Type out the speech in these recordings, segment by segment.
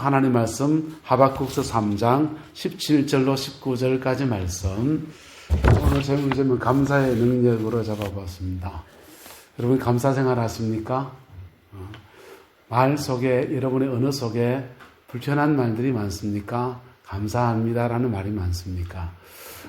하나님 말씀 하박국서 3장 17절로 19절까지 말씀 오늘 제목이 좀 감사의 능력으로 잡아봤습니다. 여러분 감사 생활 하십니까? 어, 말 속에 여러분의 언어 속에 불편한 말들이 많습니까? 감사합니다라는 말이 많습니까?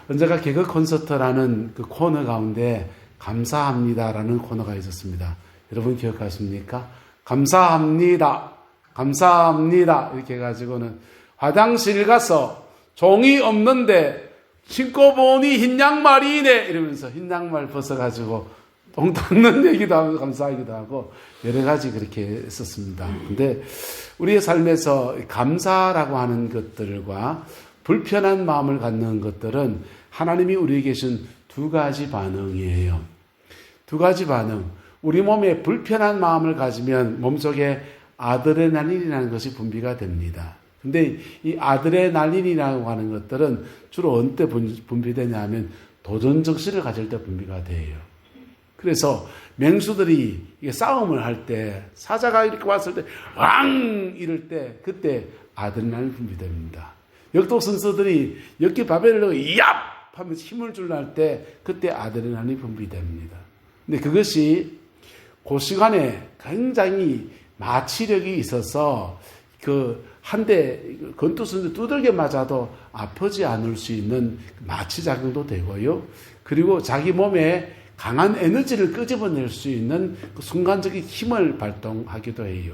언제가 개그 콘서트라는 그 코너 가운데 감사합니다라는 코너가 있었습니다. 여러분 기억하십니까? 감사합니다. 감사합니다. 이렇게 해가지고는 화장실 가서 종이 없는데 신고 보니 흰 양말이네 이러면서 흰 양말 벗어가지고 똥 닦는 얘기도 하고 감사하기도 하고 여러 가지 그렇게 했었습니다. 근데 우리의 삶에서 감사라고 하는 것들과 불편한 마음을 갖는 것들은 하나님이 우리에게 계신 두 가지 반응이에요. 두 가지 반응. 우리 몸에 불편한 마음을 가지면 몸속에 아드레날린이라는 것이 분비가 됩니다. 근데 이 아드레날린이라고 하는 것들은 주로 언제 분비되냐 하면 도전 정신을 가질 때 분비가 돼요. 그래서 맹수들이 싸움을 할 때, 사자가 이렇게 왔을 때, 왕! 이럴 때, 그때 아드레날린 분비됩니다. 역독 선수들이 역기 바벨을 넣고, 얍! 하면서 힘을 할 때, 그때 아드레날린 분비됩니다. 근데 그것이 그 시간에 굉장히 마취력이 있어서 그 한 대 건투선수 두들겨 맞아도 아프지 않을 수 있는 마취 작용도 되고요. 그리고 자기 몸에 강한 에너지를 끄집어낼 수 있는 그 순간적인 힘을 발동하기도 해요.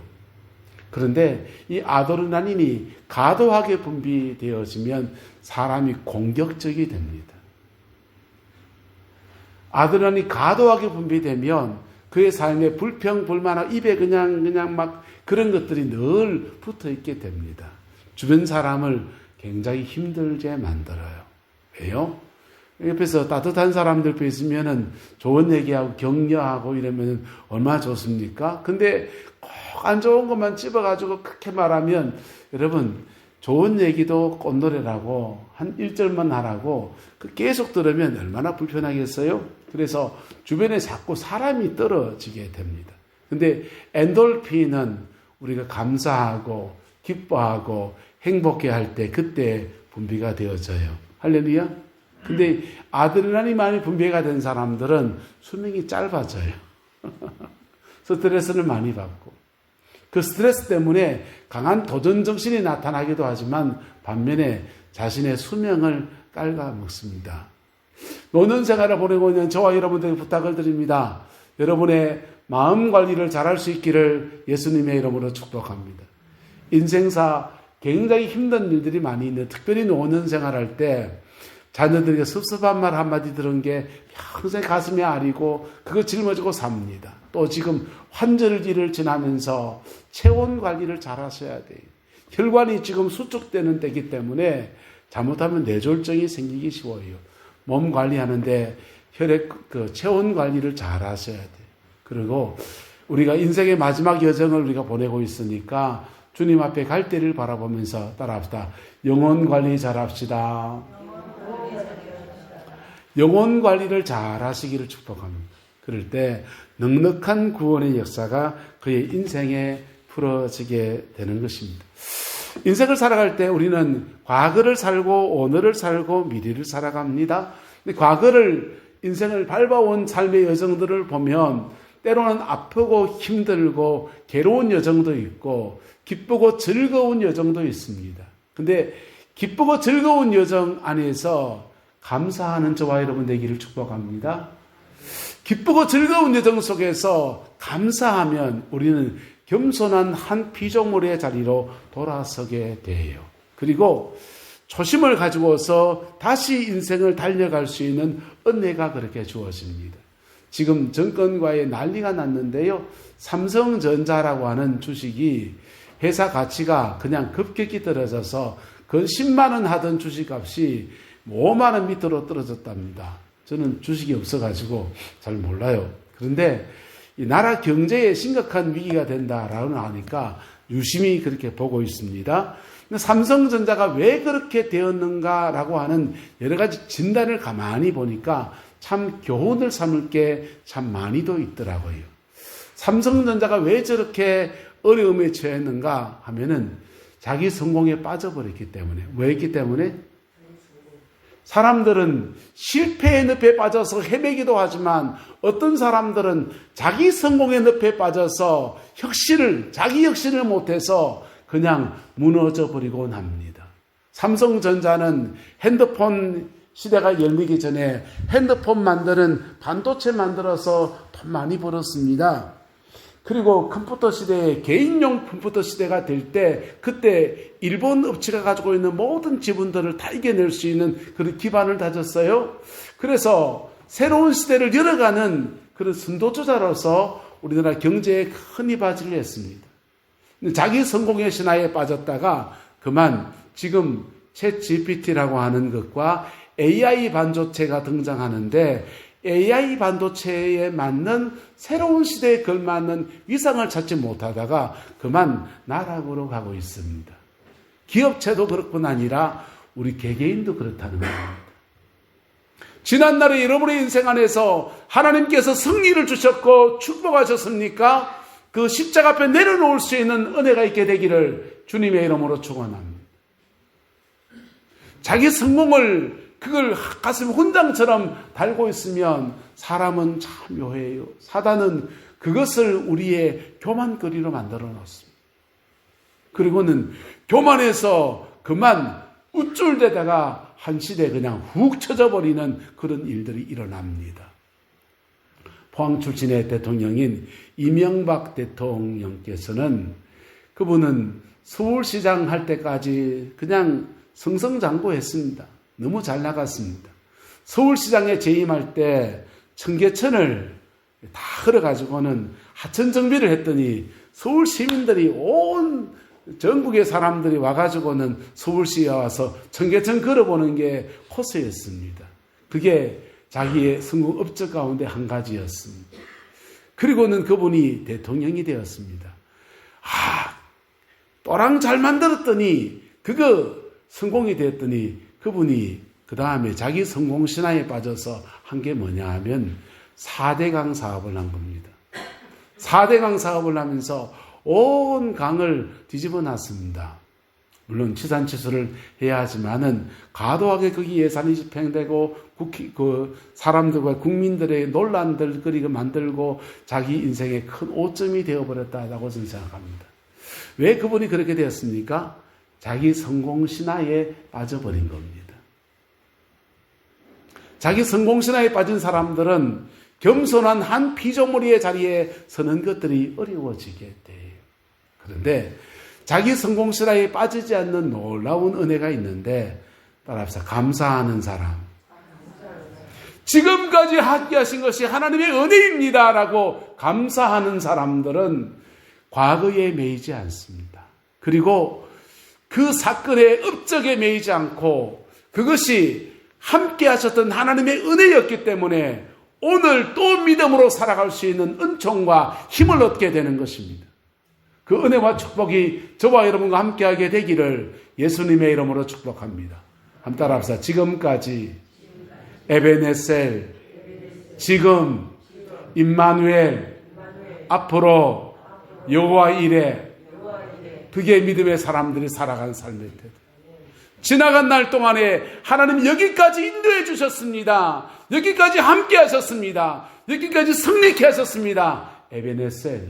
그런데 이 아드레날린이 과도하게 분비되어지면 사람이 공격적이 됩니다. 아드레날린이 과도하게 분비되면 그의 삶에 불평, 불만하고 입에 그냥, 그냥 막 그런 것들이 늘 붙어 있게 됩니다. 주변 사람을 굉장히 힘들게 만들어요. 왜요? 옆에서 따뜻한 사람들 옆에 있으면은 좋은 얘기하고 격려하고 이러면 얼마나 좋습니까? 근데 꼭 안 좋은 것만 집어가지고 그렇게 말하면 여러분 좋은 얘기도 꽃노래라고 한 1절만 하라고 그 계속 들으면 얼마나 불편하겠어요? 그래서 주변에 자꾸 사람이 떨어지게 됩니다. 근데 엔돌핀은 우리가 감사하고 기뻐하고 행복해 할 때 그때 분비가 되어져요. 할렐루야? 근데 아드레날이 많이 분비가 된 사람들은 수명이 짧아져요. 스트레스를 많이 받고. 그 스트레스 때문에 강한 도전 정신이 나타나기도 하지만 반면에 자신의 수명을 깔아 먹습니다. 노는 생활을 보내고 있는 저와 여러분들에게 부탁을 드립니다. 여러분의 마음 관리를 잘할 수 있기를 예수님의 이름으로 축복합니다. 인생사 굉장히 힘든 일들이 많이 있는데 특별히 노는 생활할 때 자녀들에게 섭섭한 말 한마디 들은 게 평생 가슴에 아리고 그거 짊어지고 삽니다. 또 지금 환절기를 지나면서 체온 관리를 잘 하셔야 돼요. 혈관이 지금 수축되는 때기 때문에 잘못하면 뇌졸중이 생기기 쉬워요. 몸 관리하는데 혈액 그 체온 관리를 잘 하셔야 돼요. 그리고 우리가 인생의 마지막 여정을 우리가 보내고 있으니까 주님 앞에 갈 때를 바라보면서 따라합시다. 영혼 관리 잘 합시다. 영혼 관리를 잘 하시기를 축복합니다. 그럴 때 넉넉한 구원의 역사가 그의 인생에 풀어지게 되는 것입니다. 인생을 살아갈 때 우리는 과거를 살고 오늘을 살고 미래를 살아갑니다. 근데 과거를 인생을 밟아온 삶의 여정들을 보면 때로는 아프고 힘들고 괴로운 여정도 있고 기쁘고 즐거운 여정도 있습니다. 근데 기쁘고 즐거운 여정 안에서 감사하는 저와 여러분 되기를 축복합니다. 기쁘고 즐거운 여정 속에서 감사하면 우리는 겸손한 한 피조물의 자리로 돌아서게 돼요. 그리고 초심을 가지고서 다시 인생을 달려갈 수 있는 은혜가 그렇게 주어집니다. 지금 정권과의 난리가 났는데요. 삼성전자라고 하는 주식이 회사 가치가 그냥 급격히 떨어져서 그 10만 원 하던 주식값이 5만 원 밑으로 떨어졌답니다. 저는 주식이 없어가지고 잘 몰라요. 그런데 이 나라 경제에 심각한 위기가 된다라고 하니까 유심히 그렇게 보고 있습니다. 삼성전자가 왜 그렇게 되었는가라고 하는 여러 가지 진단을 가만히 보니까 참 교훈을 삼을 게 참 많이도 있더라고요. 삼성전자가 왜 저렇게 어려움에 처했는가 하면은 자기 성공에 빠져버렸기 때문에. 왜 했기 때문에? 사람들은 실패의 늪에 빠져서 헤매기도 하지만 어떤 사람들은 자기 성공의 늪에 빠져서 혁신을, 자기 혁신을 못해서 그냥 무너져 버리곤 합니다. 삼성전자는 핸드폰 시대가 열리기 전에 핸드폰 만드는 반도체 만들어서 돈 많이 벌었습니다. 그리고 컴퓨터 시대에 개인용 컴퓨터 시대가 될 때 그때 일본 업체가 가지고 있는 모든 지분들을 다 이겨낼 수 있는 그런 기반을 다졌어요. 그래서 새로운 시대를 열어가는 그런 선도주자로서 우리나라 경제에 큰 이바지를 했습니다. 자기 성공의 신화에 빠졌다가 그만 지금 챗 GPT라고 하는 것과 AI 반도체가 등장하는데 AI 반도체에 맞는 새로운 시대에 걸맞는 위상을 찾지 못하다가 그만 나락으로 가고 있습니다. 기업체도 그렇뿐 아니라 우리 개개인도 그렇다는 겁니다. 지난날에 여러분의 인생 안에서 하나님께서 승리를 주셨고 축복하셨습니까? 그 십자가 앞에 내려놓을 수 있는 은혜가 있게 되기를 주님의 이름으로 축원합니다. 자기 성공을 그걸 가슴 훈장처럼 달고 있으면 사람은 참 묘해요. 사단은 그것을 우리의 교만거리로 만들어 놓습니다. 그리고는 교만해서 그만 우쭐대다가 한 시대 그냥 훅 쳐져버리는 그런 일들이 일어납니다. 포항 출신의 대통령인 이명박 대통령께서는 그분은 서울시장 할 때까지 그냥 승승장구했습니다. 너무 잘 나갔습니다. 서울시장에 재임할 때 청계천을 다 걸어가지고는 하천 정비를 했더니 서울 시민들이 온 전국의 사람들이 와가지고는 서울시에 와서 청계천 걸어보는 게 코스였습니다. 그게 자기의 성공 업적 가운데 한 가지였습니다. 그리고는 그분이 대통령이 되었습니다. 아, 또랑 잘 만들었더니 그거 성공이 됐더니 그분이 그 다음에 자기 성공 신화에 빠져서 한 게 뭐냐 하면 4대강 사업을 한 겁니다. 4대강 사업을 하면서 온 강을 뒤집어 놨습니다. 물론 치산 치수를 해야 하지만은 과도하게 거기 예산이 집행되고 국회, 그 사람들과 국민들의 논란들 그리고 만들고 자기 인생의 큰 오점이 되어버렸다라고 저는 생각합니다. 왜 그분이 그렇게 되었습니까? 자기 성공 신화에 빠져버린 겁니다. 자기 성공 신화에 빠진 사람들은 겸손한 한 피조물의 자리에 서는 것들이 어려워지게 돼요. 그런데 자기 성공 신화에 빠지지 않는 놀라운 은혜가 있는데 따라합시다. 감사하는 사람. 지금까지 함께하신 것이 하나님의 은혜입니다라고 감사하는 사람들은 과거에 매이지 않습니다. 그리고 그 사건의 업적에 매이지 않고 그것이 함께 하셨던 하나님의 은혜였기 때문에 오늘 또 믿음으로 살아갈 수 있는 은총과 힘을 얻게 되는 것입니다. 그 은혜와 축복이 저와 여러분과 함께하게 되기를 예수님의 이름으로 축복합니다. 한번 따라 합시다. 지금까지 에베네셀, 지금 임마누엘, 앞으로 여호와 이래 그게 믿음의 사람들이 살아간 삶일 테다. 지나간 날 동안에 하나님 여기까지 인도해 주셨습니다. 여기까지 함께 하셨습니다. 여기까지 승리케 하셨습니다. 에베네셀.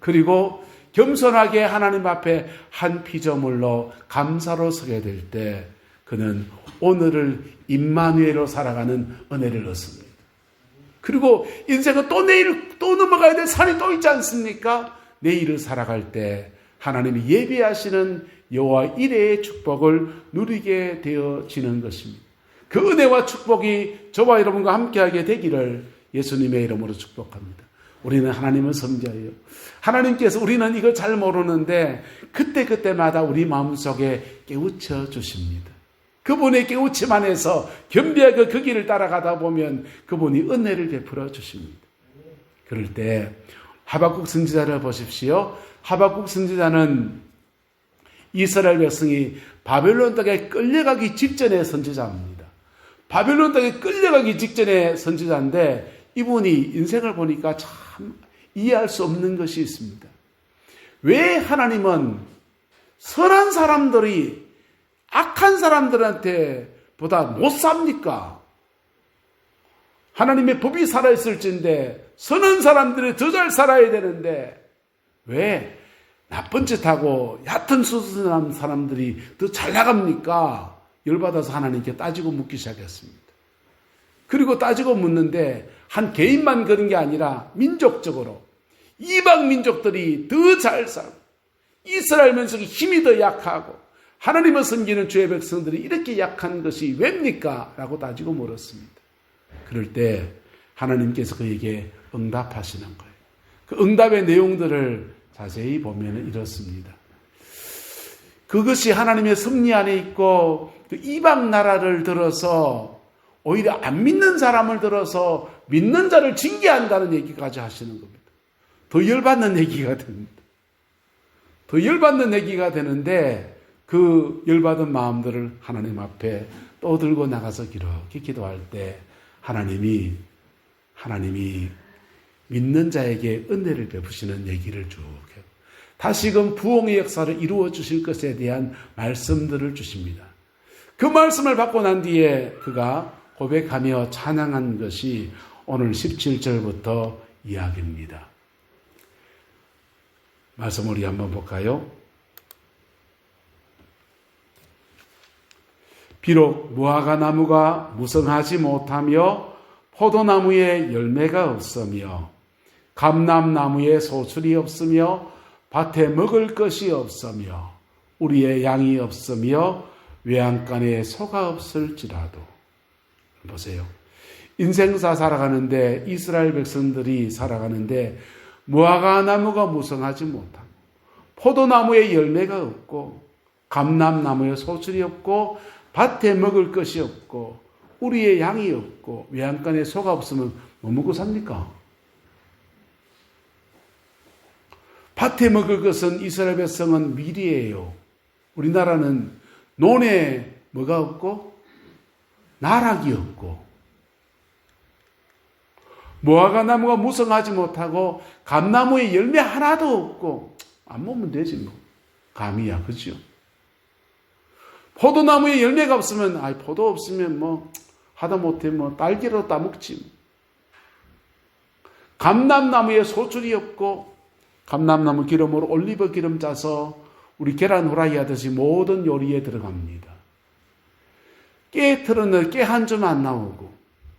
그리고 겸손하게 하나님 앞에 한 피조물로 감사로 서게 될 때 그는 오늘을 임마누엘로 살아가는 은혜를 얻습니다. 그리고 인생은 또 내일 또 넘어가야 될 산이 또 있지 않습니까? 내일을 살아갈 때 하나님이 예비하시는 여호와 이레의 축복을 누리게 되어지는 것입니다. 그 은혜와 축복이 저와 여러분과 함께하게 되기를 예수님의 이름으로 축복합니다. 우리는 하나님을 섬겨요. 하나님께서 우리는 이걸 잘 모르는데 그때그때마다 우리 마음속에 깨우쳐 주십니다. 그분의 깨우침 안에서 겸비하게 그 길을 따라가다 보면 그분이 은혜를 베풀어 주십니다. 그럴 때 하박국 선지자를 보십시오. 하박국 선지자는 이스라엘 백성이 바벨론 땅에 끌려가기 직전의 선지자입니다. 바벨론 땅에 끌려가기 직전의 선지자인데 이분이 인생을 보니까 참 이해할 수 없는 것이 있습니다. 왜 하나님은 선한 사람들이 악한 사람들한테 보다 못 삽니까? 하나님의 법이 살아있을진데 선한 사람들이 더 잘 살아야 되는데 왜 나쁜 짓 하고 얕은 수순한 사람들이 더 잘 나갑니까? 열받아서 하나님께 따지고 묻기 시작했습니다. 그리고 따지고 묻는데 한 개인만 그런 게 아니라 민족적으로 이방 민족들이 더 잘 살고 이스라엘 민족이 힘이 더 약하고 하나님을 섬기는 주의 백성들이 이렇게 약한 것이 왜입니까? 라고 따지고 물었습니다. 그럴 때 하나님께서 그에게 응답하시는 거예요. 그 응답의 내용들을 자세히 보면 이렇습니다. 그것이 하나님의 섭리 안에 있고 그 이방 나라를 들어서 오히려 안 믿는 사람을 들어서 믿는 자를 징계한다는 얘기까지 하시는 겁니다. 더 열받는 얘기가 됩니다. 더 열받는 얘기가 되는데 그 열받은 마음들을 하나님 앞에 떠들고 나가서 이렇게 기도할 때 하나님이 하나님이 믿는 자에게 은혜를 베푸시는 얘기를 쭉 해요. 다시금 부흥의 역사를 이루어 주실 것에 대한 말씀들을 주십니다. 그 말씀을 받고 난 뒤에 그가 고백하며 찬양한 것이 오늘 17절부터 이야기입니다. 말씀 우리 한번 볼까요? 비록 무화과 나무가 무성하지 못하며 포도나무에 열매가 없으며 감람나무에 소출이 없으며 밭에 먹을 것이 없으며 우리의 양이 없으며 외양간에 소가 없을지라도 보세요. 인생사 살아가는데 이스라엘 백성들이 살아가는데 무화과 나무가 무성하지 못하고 포도나무에 열매가 없고 감람나무에 소출이 없고 밭에 먹을 것이 없고 우리의 양이 없고 외양간에 소가 없으면 뭐 먹고 삽니까? 밭에 먹을 것은 이스라엘 백성은 미리예요. 우리나라는 논에 뭐가 없고 나락이 없고 무화과 나무가 무성하지 못하고 감나무에 열매 하나도 없고 안 먹으면 되지 뭐 감이야 그죠? 포도나무에 열매가 없으면 아 포도 없으면 뭐 하다 못해 뭐 딸기로 따먹지 감남나무에 소출이 없고 감남나무 기름으로 올리브 기름 짜서 우리 계란 후라이 하듯이 모든 요리에 들어갑니다. 깨 틀어는 깨한 점 안 나오고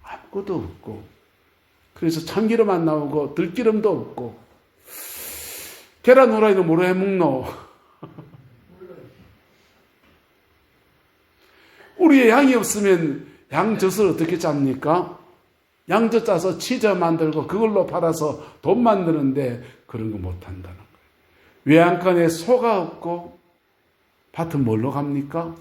아무것도 없고 그래서 참기름 안 나오고 들기름도 없고 계란 후라이도 뭐로 해먹노? 우리의 양이 없으면 양 젖을 어떻게 짭니까? 양젖 짜서 치즈 만들고 그걸로 팔아서 돈 만드는데 그런 거 못한다는 거예요. 외양간에 소가 없고 밭은 뭘로 갑니까?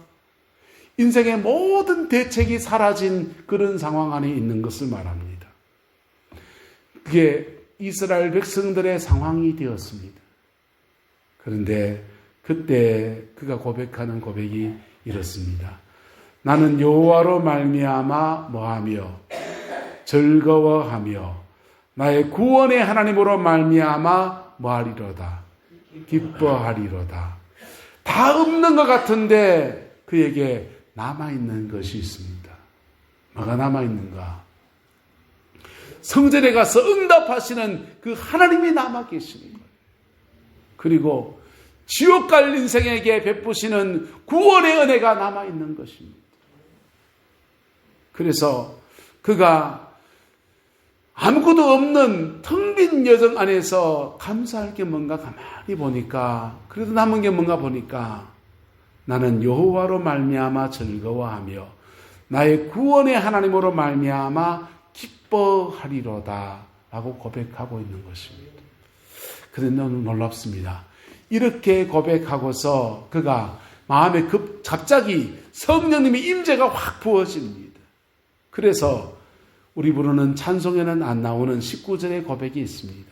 인생의 모든 대책이 사라진 그런 상황 안에 있는 것을 말합니다. 그게 이스라엘 백성들의 상황이 되었습니다. 그런데 그때 그가 고백하는 고백이 이렇습니다. 나는 여호와로 말미암아 뭐하며 즐거워하며 나의 구원의 하나님으로 말미암아 뭐하리로다 기뻐하리로다 다 없는 것 같은데 그에게 남아 있는 것이 있습니다. 뭐가 남아 있는가? 성전에 가서 응답하시는 그 하나님이 남아 계시는 거예요. 그리고 지옥 갈 인생에게 베푸시는 구원의 은혜가 남아 있는 것입니다. 그래서 그가 아무것도 없는 텅 빈 여정 안에서 감사할 게 뭔가 가만히 보니까 그래도 남은 게 뭔가 보니까 나는 여호와로 말미암아 즐거워하며 나의 구원의 하나님으로 말미암아 기뻐하리로다 라고 고백하고 있는 것입니다. 그런데 너무 놀랍습니다. 이렇게 고백하고서 그가 마음에 급 갑자기 성령님의 임재가 확 부어집니다. 그래서 우리 부르는 찬송에는 안 나오는 19절의 고백이 있습니다.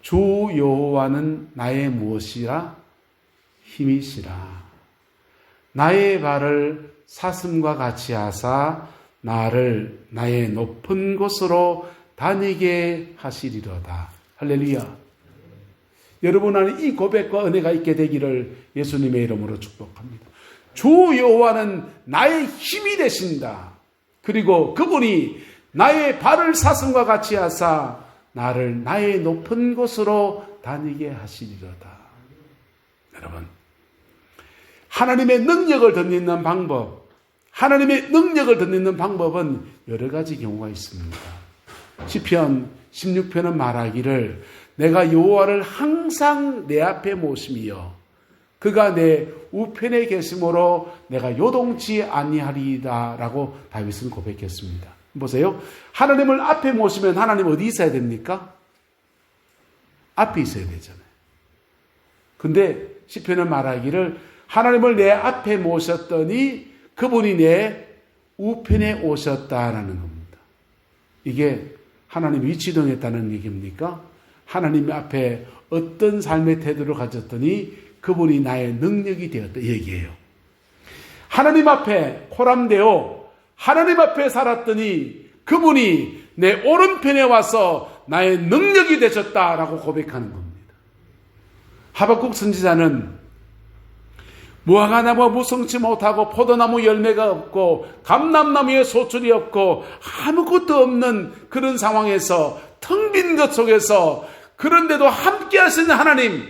주 여호와는 나의 무엇이라 힘이시라. 나의 발을 사슴과 같이 하사 나를 나의 높은 곳으로 다니게 하시리로다. 할렐루야. 여러분 안에 이 고백과 은혜가 있게 되기를 예수님의 이름으로 축복합니다. 주 여호와는 나의 힘이 되신다. 그리고 그분이 나의 발을 사슴과 같이 하사 나를 나의 높은 곳으로 다니게 하시리로다. 여러분, 하나님의 능력을 덧입는 방법, 하나님의 능력을 덧입는 방법은 여러 가지 경우가 있습니다. 시편 16편은 말하기를 내가 여호와를 항상 내 앞에 모심이여 그가 내 우편에 계심으로 내가 요동치 아니하리이다라고 다윗은 고백했습니다. 보세요. 하나님을 앞에 모시면 하나님 어디 있어야 됩니까? 앞에 있어야 되잖아요. 근데 시편은 말하기를 하나님을 내 앞에 모셨더니 그분이 내 우편에 오셨다라는 겁니다. 이게 하나님 위치동했다는 얘기입니까? 하나님 앞에 어떤 삶의 태도를 가졌더니 그분이 나의 능력이 되었다 이 얘기예요. 하나님 앞에 코람되어 하나님 앞에 살았더니 그분이 내 오른편에 와서 나의 능력이 되셨다라고 고백하는 겁니다. 하박국 선지자는 무화과나무 무성치 못하고 포도나무 열매가 없고 감람나무에 소출이 없고 아무것도 없는 그런 상황에서 텅 빈 것 속에서 그런데도 함께 하시는 하나님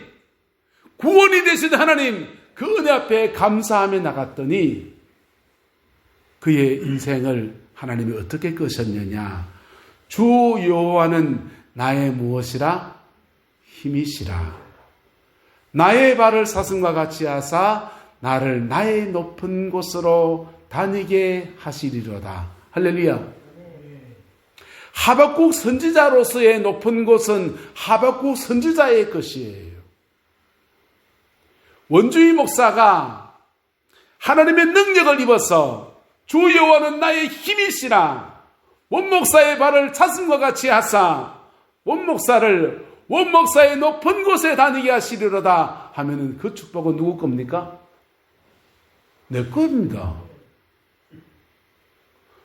구원이 되신 하나님 그 은혜 앞에 감사하며 나갔더니 그의 인생을 하나님이 어떻게 끄셨느냐 주 여호와는 나의 무엇이라 힘이시라 나의 발을 사슴과 같이 하사 나를 나의 높은 곳으로 다니게 하시리로다. 할렐루야. 하박국 선지자로서의 높은 곳은 하박국 선지자의 것이에요. 원주의 목사가 하나님의 능력을 입어서 주 여호와는 나의 힘이시라 원 목사의 발을 사슴과 같이 하사 원 목사를 원 목사의 높은 곳에 다니게 하시리로다 하면은 그 축복은 누구 겁니까? 내 겁니다.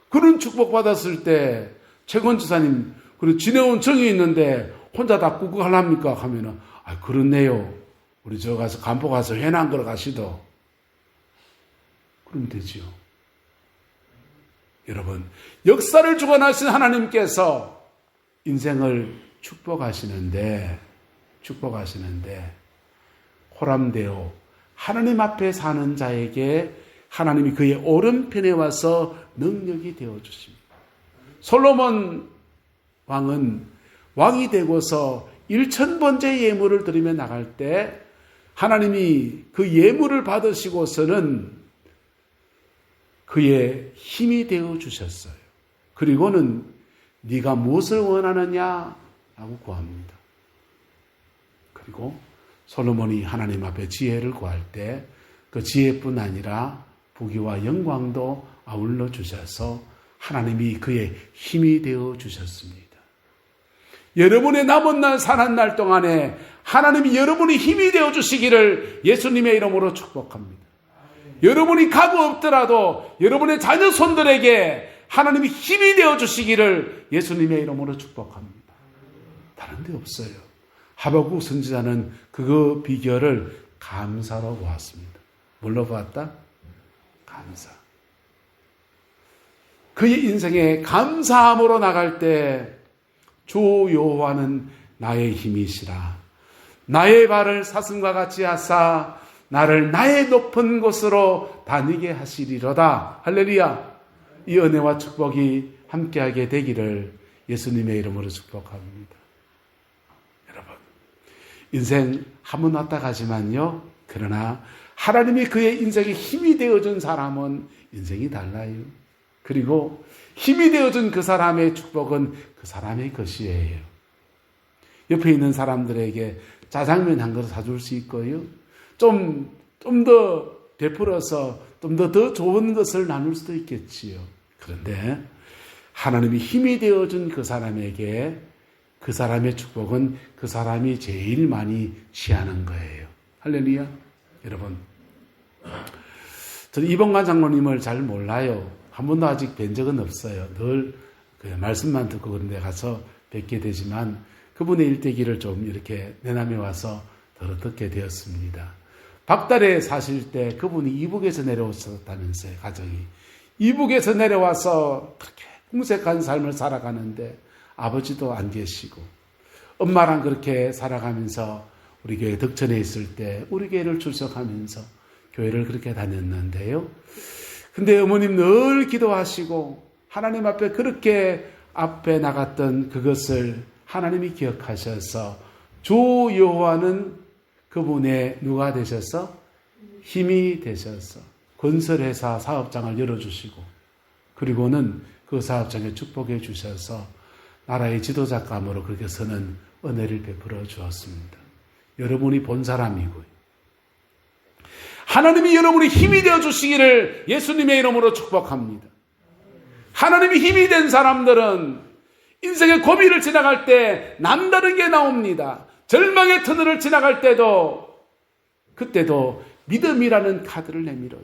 그런 축복 받았을 때 최건 지사님 그리고 지내온 정이 있는데 혼자 다 꾹꾹 하랍니까 하면은 아 그렇네요. 우리 저 가서 간포 가서 회난 걸어 가시도 그러면 되지요. 여러분 역사를 주관하신 하나님께서 인생을 축복하시는데 축복하시는데 호람되어 하나님 앞에 사는 자에게 하나님이 그의 오른편에 와서 능력이 되어 주십니다. 솔로몬 왕은 왕이 되고서 1천번째 예물을 드리며 나갈 때 하나님이 그 예물을 받으시고서는 그의 힘이 되어 주셨어요. 그리고는 네가 무엇을 원하느냐라고 구합니다. 그리고 솔로몬이 하나님 앞에 지혜를 구할 때 그 지혜뿐 아니라 부귀와 영광도 아울러 주셔서 하나님이 그의 힘이 되어 주셨습니다. 여러분의 남은 날 사는 날 동안에 하나님이 여러분의 힘이 되어 주시기를 예수님의 이름으로 축복합니다. 여러분이 가고 없더라도 여러분의 자녀 손들에게 하나님이 힘이 되어 주시기를 예수님의 이름으로 축복합니다. 다른 데 없어요. 하박국 선지자는 그 비결을 감사로 보았습니다. 뭘로 보았다? 감사. 그의 인생에 감사함으로 나갈 때 주 여호와는 나의 힘이시라. 나의 발을 사슴과 같이 하사 나를 나의 높은 곳으로 다니게 하시리로다. 할렐루야. 이 은혜와 축복이 함께하게 되기를 예수님의 이름으로 축복합니다. 인생 한 번 왔다 가지만요. 그러나 하나님이 그의 인생에 힘이 되어준 사람은 인생이 달라요. 그리고 힘이 되어준 그 사람의 축복은 그 사람의 것이에요. 옆에 있는 사람들에게 짜장면 한 그릇 사줄 수 있고요. 좀, 좀 더 베풀어서 좀 더 더 좋은 것을 나눌 수도 있겠지요. 그런데 하나님이 힘이 되어준 그 사람에게 그 사람의 축복은 그 사람이 제일 많이 취하는 거예요. 할렐루야. 여러분. 저는 이봉관 장로님을 잘 몰라요. 한 번도 아직 뵌 적은 없어요. 늘 그 말씀만 듣고 그런 데 가서 뵙게 되지만 그분의 일대기를 좀 이렇게 내남에 와서 들어듣게 되었습니다. 박달에 사실 때 그분이 이북에서 내려오셨다면서요, 가정이. 이북에서 내려와서 그렇게 궁색한 삶을 살아가는데 아버지도 안 계시고 엄마랑 그렇게 살아가면서 우리 교회 덕천에 있을 때 우리 교회를 출석하면서 교회를 그렇게 다녔는데요. 근데 어머님 늘 기도하시고 하나님 앞에 그렇게 앞에 나갔던 그것을 하나님이 기억하셔서 주 여호와는 그분의 누가 되셔서 힘이 되셔서 건설회사 사업장을 열어주시고 그리고는 그 사업장에 축복해 주셔서 나라의 지도자감으로 그렇게 서는 은혜를 베풀어 주었습니다. 여러분이 본 사람이고요. 하나님이 여러분의 힘이 되어 주시기를 예수님의 이름으로 축복합니다. 하나님이 힘이 된 사람들은 인생의 고비를 지나갈 때 남다른 게 나옵니다. 절망의 터널을 지나갈 때도 그때도 믿음이라는 카드를 내밀어요.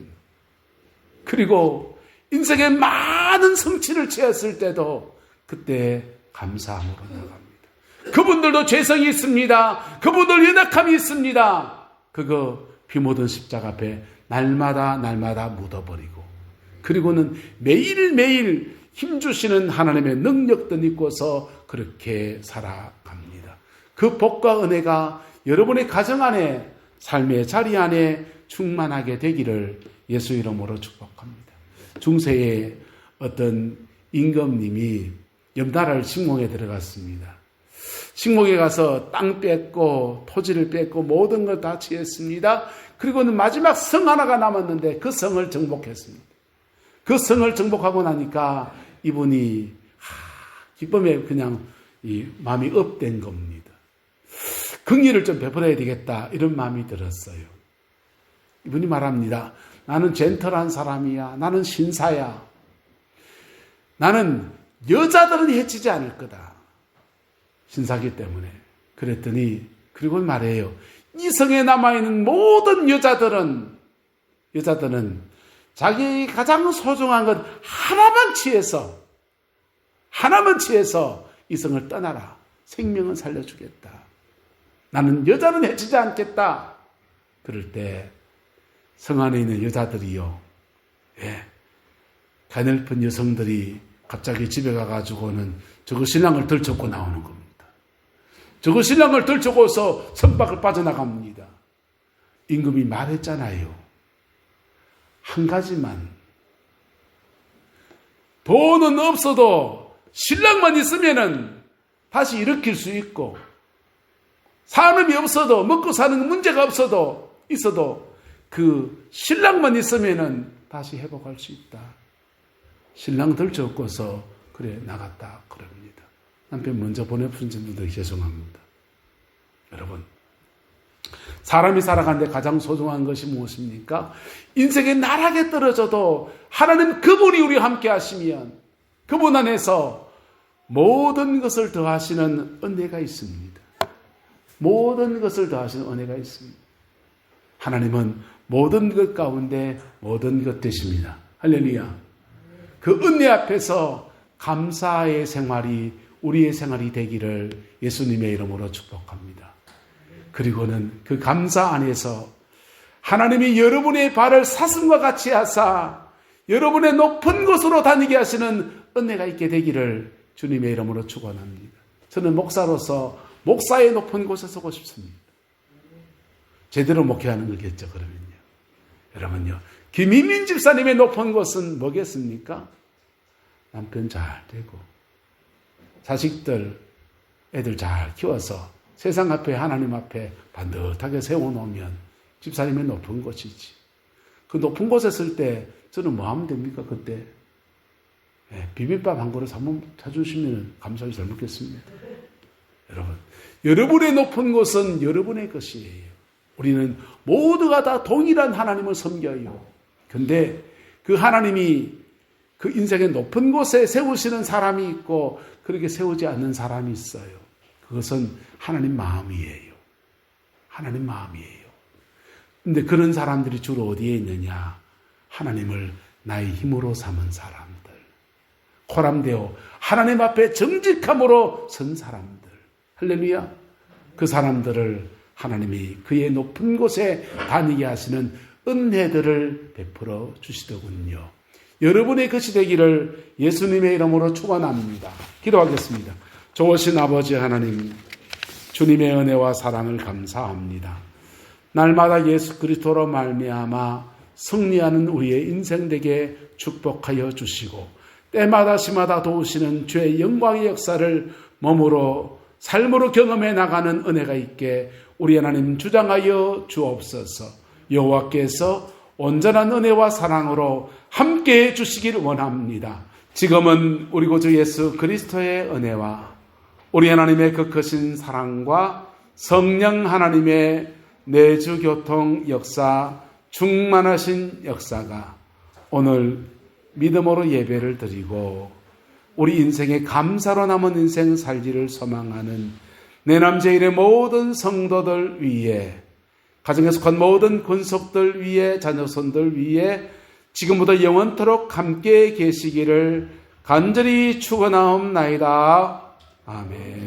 그리고 인생의 많은 성취를 취했을 때도 그때 감사함으로 나갑니다. 그분들도 죄성이 있습니다. 그분들 연약함이 있습니다. 그거 피 묻은 십자가 앞에 날마다 날마다 묻어버리고 그리고는 매일매일 힘주시는 하나님의 능력도 믿고서 그렇게 살아갑니다. 그 복과 은혜가 여러분의 가정 안에 삶의 자리 안에 충만하게 되기를 예수 이름으로 축복합니다. 중세에 어떤 임금님이 염나라를 침공에 들어갔습니다. 침공에 가서 땅 뺏고 토지를 뺏고 모든 걸 다 취했습니다. 그리고는 마지막 성 하나가 남았는데 그 성을 정복했습니다. 그 성을 정복하고 나니까 이분이 기쁨에 그냥 이 마음이 업된 겁니다. 긍휼을 좀 베풀어야 되겠다 이런 마음이 들었어요. 이분이 말합니다. 나는 젠틀한 사람이야. 나는 신사야. 나는 여자들은 해치지 않을 거다. 신사기 때문에. 그랬더니 그리고 말해요. 이 성에 남아있는 모든 여자들은 여자들은 자기 가장 소중한 것 하나만 취해서 하나만 취해서 이 성을 떠나라. 생명은 살려주겠다. 나는 여자는 해치지 않겠다. 그럴 때 성 안에 있는 여자들이요. 예. 가늘픈 여성들이 갑자기 집에 가가지고는 저거 신랑을 들쫓고 나오는 겁니다. 저거 신랑을 들쫓고서 성 밖을 빠져나갑니다. 임금이 말했잖아요. 한 가지만. 돈은 없어도 신랑만 있으면은 다시 일으킬 수 있고, 산업이 없어도, 먹고 사는 문제가 없어도, 있어도, 그 신랑만 있으면은 다시 회복할 수 있다. 신랑 들쫓고서, 그래, 나갔다. 그럽니다. 남편 먼저 보내준 분들 죄송합니다. 여러분, 사람이 살아가는데 가장 소중한 것이 무엇입니까? 인생의 나락에 떨어져도 하나님 그분이 우리 함께 하시면 그분 안에서 모든 것을 더하시는 은혜가 있습니다. 모든 것을 더하시는 은혜가 있습니다. 하나님은 모든 것 가운데 모든 것 되십니다. 할렐루야. 그 은혜 앞에서 감사의 생활이 우리의 생활이 되기를 예수님의 이름으로 축복합니다. 그리고는 그 감사 안에서 하나님이 여러분의 발을 사슴과 같이 하사 여러분의 높은 곳으로 다니게 하시는 은혜가 있게 되기를 주님의 이름으로 축원합니다. 저는 목사로서 목사의 높은 곳에 서고 싶습니다. 제대로 목회하는 거겠죠, 그러면요. 여러분요. 김희민 집사님의 높은 곳은 뭐겠습니까? 남편 잘 되고, 자식들, 애들 잘 키워서 세상 앞에 하나님 앞에 반듯하게 세워놓으면 집사님의 높은 곳이지. 그 높은 곳에 있을 때 저는 뭐 하면 됩니까, 그때? 네, 비빔밥 한 그릇 한번 사주시면 감사히 잘 먹겠습니다. 여러분, 여러분의 높은 곳은 여러분의 것이에요. 우리는 모두가 다 동일한 하나님을 섬겨요. 근데 그 하나님이 그 인생의 높은 곳에 세우시는 사람이 있고 그렇게 세우지 않는 사람이 있어요. 그것은 하나님 마음이에요. 하나님 마음이에요. 근데 그런 사람들이 주로 어디에 있느냐? 하나님을 나의 힘으로 삼은 사람들. 코람되어 하나님 앞에 정직함으로 선 사람들. 할렐루야. 그 사람들을 하나님이 그의 높은 곳에 다니게 하시는 은혜들을 베풀어 주시더군요. 여러분의 것이 되기를 예수님의 이름으로 축원합니다. 기도하겠습니다. 좋으신 아버지 하나님, 주님의 은혜와 사랑을 감사합니다. 날마다 예수 그리스도로 말미암아 승리하는 우리의 인생 되게 축복하여 주시고 때마다 시마다 도우시는 주의 영광의 역사를 몸으로 삶으로 경험해 나가는 은혜가 있게 우리 하나님 주장하여 주옵소서. 여호와께서 온전한 은혜와 사랑으로 함께 해 주시기를 원합니다. 지금은 우리 구주 예수 그리스도의 은혜와 우리 하나님의 그 크신 사랑과 성령 하나님의 내주 교통 역사 충만하신 역사가 오늘 믿음으로 예배를 드리고 우리 인생의 감사로 남은 인생 살기를 소망하는 내 남자일의 모든 성도들 위에 가정에 속한 모든 권속들 위에 자녀손들 위에 지금부터 영원토록 함께 계시기를 간절히 축원하옵나이다. 아멘.